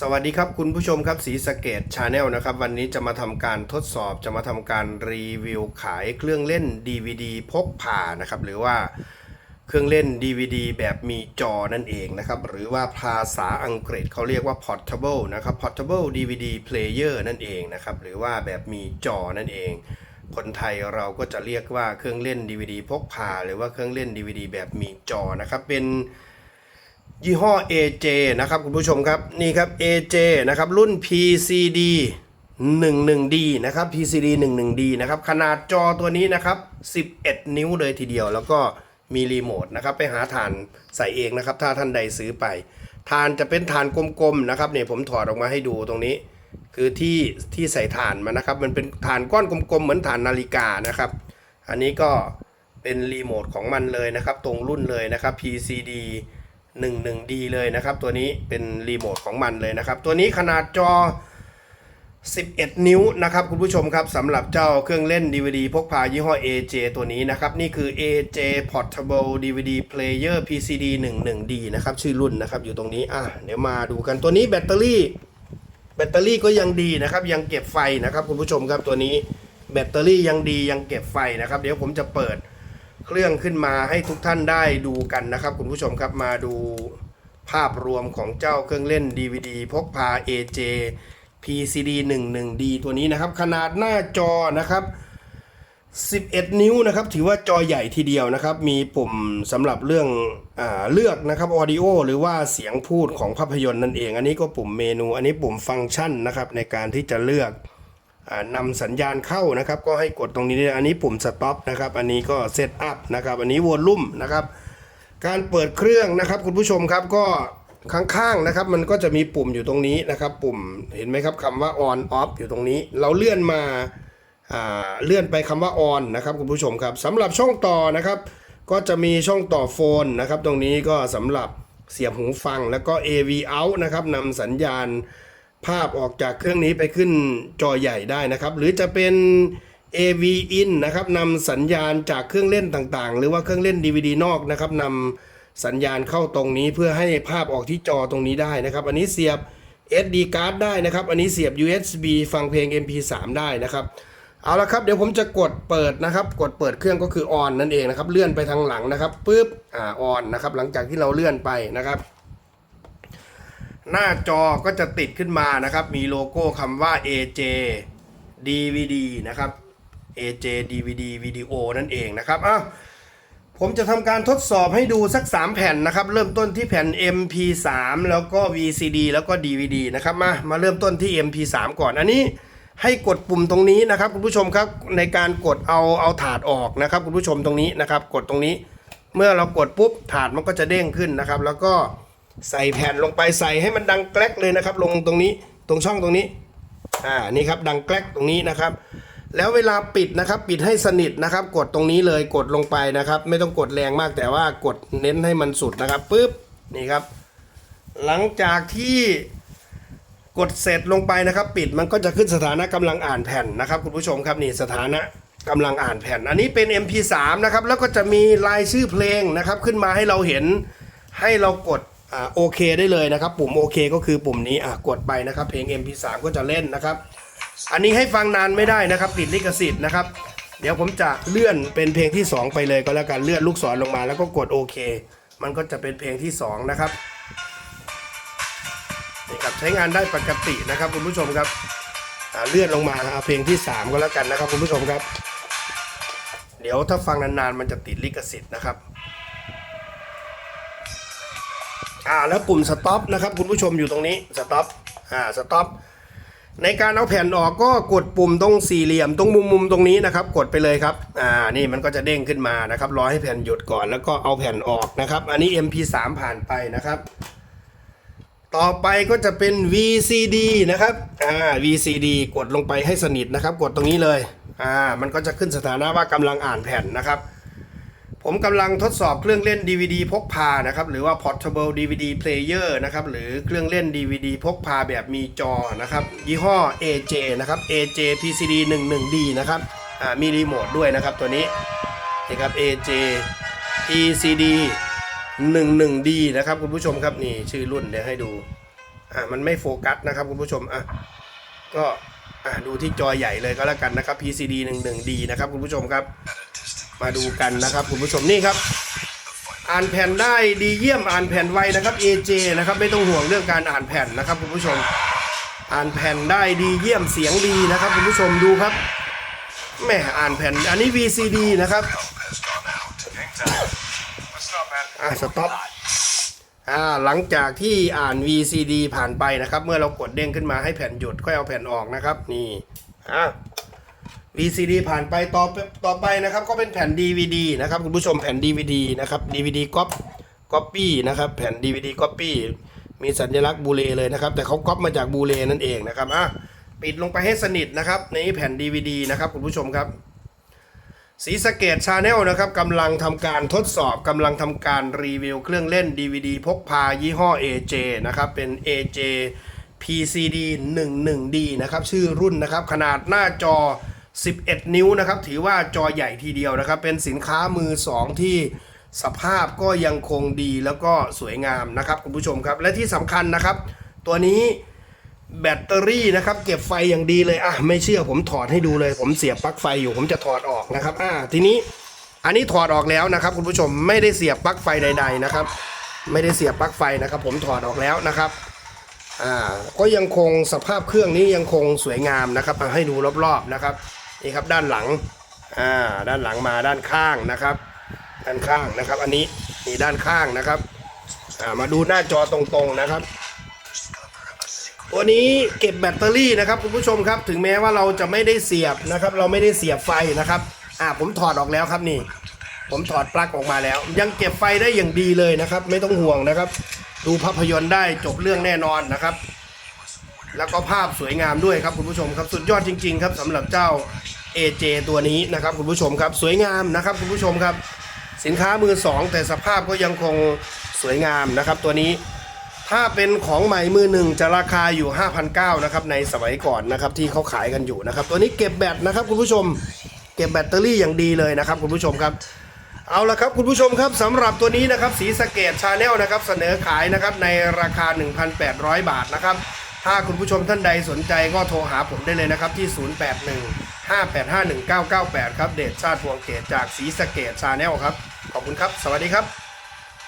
สวัสดีครับคุณผู้ชมครับสีสเกตชาแนลนะครับ วันนี้จะมาทำการทดสอบจะมาทำการรีวิวขายเครื่องเล่น DVD พกพานะครับ หรือว่าเครื่องเล่น DVD แบบมีจอนั่นเองนะครับ หรือว่าภาษาอังกฤษเขาเรียกว่า portable นะครับ portable DVD player นั่นเองนะครับ หรือว่าแบบมีจอนั่นเอง คนไทยเราก็จะเรียกว่าเครื่องเล่น DVD พกพาหรือว่าเครื่องเล่น DVD แบบมีจอนะครับเป็น ยี่ห้อ AJ นะครับคุณผู้ชมครับนี่ครับ AJ นะครับรุ่น PCD 11D นะครับ PCD 11D นะครับขนาดจอตัวนี้นะครับ 11 นิ้วเลยทีเดียว แล้วก็มีรีโมทนะครับไปหาฐานใส่เองนะครับ ถ้าท่านใดซื้อไปฐานจะเป็นฐานกลมๆนะครับเนี่ยผมถอดออกมาให้ดูตรงนี้ คือที่ที่ใส่ฐานมานะครับ มันเป็นฐานก้อนกลมๆเหมือนฐานนาฬิกานะครับ อันนี้ก็เป็นรีโมทของมันเลยนะครับ ตรงรุ่นเลยนะครับ PCD 11D เลยนะครับ ตัวนี้เป็นรีโมทของมันเลยนะครับ ตัวนี้ขนาดจอ 11 นิ้วนะครับคุณผู้ชมครับสำหรับเจ้าเครื่องเล่น DVD พกพายี่ห้อ AJ ตัวนี้นะครับ นี่คือ AJ Portable DVD Player PCD 11D นะครับ ชื่อรุ่นนะครับอยู่ตรงนี้อะเดี๋ยวมาดูกันตัวนี้แบตเตอรี่ แบตเตอรี่ก็ยังดีนะครับ ยังเก็บไฟนะครับคุณผู้ชมครับตัวนี้แบตเตอรี่ยังดียังเก็บไฟนะครับ เดี๋ยวผมจะเปิด เครื่องขึ้นมาให้ทุกท่านได้ดูกันนะครับ คุณผู้ชมครับมาดูภาพรวมของเจ้าเครื่องเล่น DVD พกพา AJ PCD 11D ตัวนี้นะครับ ขนาดหน้าจอนะครับ 11 นิ้วนะครับ ถือว่าจอใหญ่ทีเดียวนะครับ มีปุ่มสำหรับเรื่องอเลือกนะครับออดิโอหรือว่าเสียงพูดของภาพยนตร์นั่นเอง อันนี้ก็ปุ่มเมนู อันนี้ปุ่มฟังก์ชันนะครับในการที่จะเลือก นำสัญญาณเข้านะครับ ก็ให้กดตรงนี้อันนี้ปุ่มสต็อปนะครับ อันนี้ก็เซตอัพนะครับ อันนี้วอลลุ่มนะครับ การเปิดเครื่องนะครับ คุณผู้ชมครับก็ข้างๆนะครับ มันก็จะมีปุ่มอยู่ตรงนี้นะครับ ปุ่มเห็นไหมครับคำว่า on off อยู่ตรงนี้ เราเลื่อนมาาเลื่อนไปคำว่า on นะครับคุณผู้ชมครับสำหรับช่องต่อนะครับ ก็จะมีช่องต่อโฟนนะครับ ตรงนี้ก็สำหรับเสียบหูฟังแล้วก็ AV out นะครับนำสัญญาณ ภาพออกจากเครื่องนี้ไปขึ้นจอใหญ่ได้นะครับ หรือจะเป็น AV in นะครับนำสัญญาณจากเครื่องเล่นต่างๆ หรือว่าเครื่องเล่น DVD นอกนะครับนำสัญญาณเข้าตรงนี้เพื่อให้ภาพออกที่จอตรงนี้ได้นะครับ อันนี้เสียบ SD card ได้นะครับ อันนี้เสียบ USB ฟังเพลง MP3 ได้นะครับ เอาละครับเดี๋ยวผมจะกดเปิดนะครับ กดเปิดเครื่องก็คือ on นั่นเองนะครับ เลื่อนไปทางหลังนะครับปุ๊บอ่า on นะครับ หลังจากที่เราเลื่อนไปนะครับ หน้าจอก็จะติดขึ้นมานะครับ มีโลโก้คำว่า AJ DVD นะครับ AJ DVD Video นั่นเองนะครับอ้าวผมจะทำการทดสอบให้ดูสัก 3 แผ่นนะครับ เริ่มต้นที่แผ่น MP3 แล้วก็ VCD แล้วก็ DVD นะครับ มา มาเริ่มต้นที่ MP3 ก่อน อันนี้ให้กดปุ่มตรงนี้นะครับคุณผู้ชมครับในการกดเอาเอาถาดออกนะครับคุณผู้ชมตรงนี้นะครับ กดตรงนี้ เมื่อเรากดปุ๊บถาดมันก็จะเด้งขึ้นนะครับ แล้วก็ ใส่แผ่นลงไปใส่ให้มันดังแกลกเลยนะครับ ลงตรงนี้ตรงช่องตรงนี้อ่านี่ครับดังแกลกตรงนี้นะครับ แล้วเวลาปิดนะครับปิดให้สนิทนะครับ กดตรงนี้เลยกดลงไปนะครับ ไม่ต้องกดแรงมากแต่ว่ากดเน้นให้มันสุดนะครับปุ๊บนี่ครับ หลังจากที่กดเสร็จลงไปนะครับ ปิดมันก็จะขึ้นสถานะกำลังอ่านแผ่นนะครับ คุณผู้ชมครับนี่สถานะกำลังอ่านแผ่น อันนี้เป็น MP3 นะครับแล้วก็จะมีรายชื่อเพลงนะครับ ขึ้นมาให้เราเห็นให้เรากด อ่าโอเคได้เลยนะครับ ปุ่มโอเคก็คือปุ่มนี้อะกดไปนะครับ เพลง MP3 ก็จะเล่นนะครับ อันนี้ให้ฟังนานไม่ได้นะครับ ติดลิขสิทธิ์นะครับ เดี๋ยวผมจะเลื่อนเป็นเพลงที่ 2 ไปเลยก็แล้วกันเลื่อนลูกศรลงมาแล้วก็กดโอเค มันก็จะเป็นเพลงที่ 2 นะครับนี่ครับใช้งานได้ปกตินะครับคุณผู้ชมครับอ่าเลื่อนลงมาเอาเพลงที่ 3 ก็แล้วกันนะครับคุณผู้ชมครับ เดี๋ยวถ้าฟังนานๆมันจะติดลิขสิทธิ์นะครับ อ่าแล้วปุ่มสต็อปนะครับคุณผู้ชมอยู่ตรงนี้สต็อปอ่าสต็อปในการเอาแผ่นออกก็กดปุ่มตรงสี่เหลี่ยมตรงมุมมุมตรงนี้นะครับ กดไปเลยครับอ่านี่มันก็จะเด้งขึ้นมานะครับรอให้แผ่นหยุดก่อนแล้วก็เอาแผ่นออกนะครับ อันนี้ MP3 ผ่านไปนะครับ ต่อไปก็จะเป็น VCD นะครับอ่า VCD กดลงไปให้สนิทนะครับ กดตรงนี้เลยอ่ามันก็จะขึ้นสถานะว่ากำลังอ่านแผ่นนะครับ ผมกำลังทดสอบเครื่องเล่น DVD พกพานะครับ หรือว่า portable DVD player นะครับ หรือเครื่องเล่น DVD พกพาแบบมีจอนะครับ ยี่ห้อ AJ นะครับ AJ PCD 11D นะครับ อ่า มีรีโมทด้วยนะครับตัวนี้นี่ครับ AJ PCD 11D นะครับคุณผู้ชมครับนี่ชื่อรุ่นเดี๋ยวให้ดู อ่า มันไม่โฟกัสนะครับคุณผู้ชม อะ ก็ อะดูที่จอใหญ่เลยก็แล้วกันนะครับ PCD 11D นะครับคุณผู้ชมครับ มาดูกันนะครับคุณผู้ชมนี่ครับ อ่านแผ่นได้ดีเยี่ยมอ่านแผ่นไวนะครับ AJ นะครับไม่ต้องห่วงเรื่องการอ่านแผ่นนะครับคุณผู้ชม อ่านแผ่นได้ดีเยี่ยมเสียงดีนะครับคุณผู้ชมดูครับแม่อ่านแผ่นอันนี้ VCD นะครับอะสต็อปอ่าหลังจากที่อ่าน VCD ผ่านไปนะครับ เมื่อเรากดเด้งขึ้นมาให้แผ่นหยุดค่อยเอาแผ่นออกนะครับ นี่อะ VCD ผ่านไปต่อต่อไปนะครับ ก็เป็นแผ่น DVD นะครับคุณผู้ชมแผ่น DVD นะครับ DVD ก๊อปก๊อปปี้นะครับแผ่น DVD ก๊อปปี้มีสัญลักษณ์บูเลเลยนะครับ แต่เขาก๊อปมาจากบูเลนั่นเองนะครับอะปิดลงไปให้สนิทนะครับในแผ่น DVD นะครับคุณผู้ชมครับสีสเกตชาแนลนะครับกำลังทำการทดสอบกำลังทำการรีวิวเครื่องเล่น DVD พกพายี่ห้อ AJ นะครับเป็น AJ PCD 11D นะครับชื่อรุ่นนะครับขนาดหน้าจอ 11 นิ้วนะครับ ถือว่าจอใหญ่ทีเดียวนะครับ เป็นสินค้ามือ 2 ที่สภาพก็ยังคงดีแล้วก็สวยงามนะครับคุณผู้ชมครับ และที่สำคัญนะครับ ตัวนี้แบตเตอรี่นะครับ เก็บไฟอย่างดีเลยอะไม่เชื่อผมถอดให้ดูเลย ผมเสียบปลั๊กไฟอยู่ ผมจะถอดออกนะครับ อ่าทีนี้อันนี้ถอดออกแล้วนะครับ คุณผู้ชมไม่ได้เสียบปลั๊กไฟใด ๆนะครับ ไม่ได้เสียบปลั๊กไฟนะครับ ผมถอดออกแล้วนะครับอ่าก็ยังคงสภาพเครื่องนี้ยังคงสวยงามนะครับอะให้ดูรอบๆนะครับ นี่ครับด้านหลังอ่าด้านหลังมาด้านข้างนะครับ ด้านข้างนะครับ อันนี้นี่ด้านข้างนะครับอ่ามาดูหน้าจอตรงๆนะครับ ตัวนี้เก็บแบตเตอรี่นะครับคุณผู้ชมครับ ถึงแม้ว่าเราจะไม่ได้เสียบนะครับ เราไม่ได้เสียบไฟนะครับอ่าผมถอดออกแล้วครับนี่ ผมถอดปลั๊กออกมาแล้ว ยังเก็บไฟได้อย่างดีเลยนะครับ ไม่ต้องห่วงนะครับ ดูภาพยนตร์ได้จบเรื่องแน่นอนนะครับ แล้วก็ภาพสวยงามด้วยครับคุณผู้ชมครับ สุดยอดจริง ๆ ครับสำหรับเจ้า AJ ตัวนี้นะครับคุณผู้ชมครับสวยงามนะครับคุณผู้ชมครับ สินค้ามือสองแต่สภาพก็ยังคงสวยงามนะครับตัวนี้ถ้าเป็นของใหม่มือหนึ่งจะราคาอยู่ 5,900นะครับในสมัยก่อนนะครับที่เขาขายกันอยู่นะครับตัวนี้เก็บแบตนะครับคุณผู้ชม เก็บแบตเตอรี่อย่างดีเลยนะครับคุณผู้ชมครับเอาละครับคุณผู้ชมครับสำหรับตัวนี้นะครับสีสเกตชาแนลนะครับเสนอขายนะครับในราคา 1,800 บาทนะครับถ้าคุณผู้ชมท่านใดสนใจก็โทรหาผมได้เลยนะครับที่ 081 585 1998 ครับ เดชชาติพวงเกตจากสีสะเกตชาแนลครับ ขอบคุณครับ สวัสดีครับ